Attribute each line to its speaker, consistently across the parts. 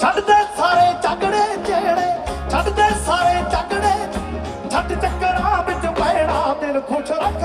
Speaker 1: ਛੱਡਦੇ ਸਾਰੇ ਝਗੜੇ ਜਿਹੜੇ ਛੱਡਦੇ ਸਾਰੇ ਝਗੜੇ। ਛੱਡ ਚੱਕਰਾਂ ਵਿੱਚ ਪੈਣਾ ਦਿਲ ਖੁਸ਼ ਰੱਖ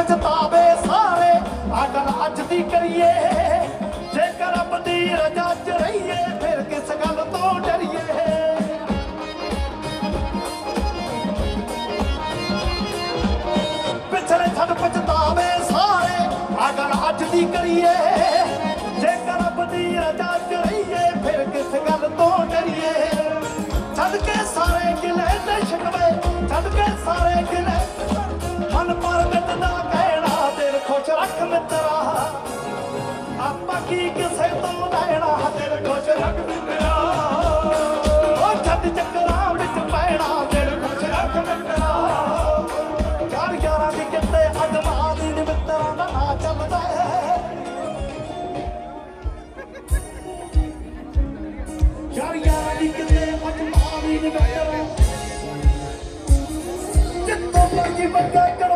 Speaker 1: ਪਛਤਾਵੇ ਸਾਰੇ, ਅਕਲ ਅੱਜ ਦੀ ਕਰੀਏ। ਜੇਕਰ ਰੱਬ ਦੀ ਰਜਾ ਚ ਰਹੀਏ, ਫਿਰ ਕਿਸ ਗੱਲ ਤੋਂ ਡਰੀਏ? ਪਿਛਲੇ ਛੱਡ ਪਛਤਾਵੇ ਸਾਰੇ, ਅਕਲ ਅੱਜ ਦੀ ਕਰੀਏ। 你不该。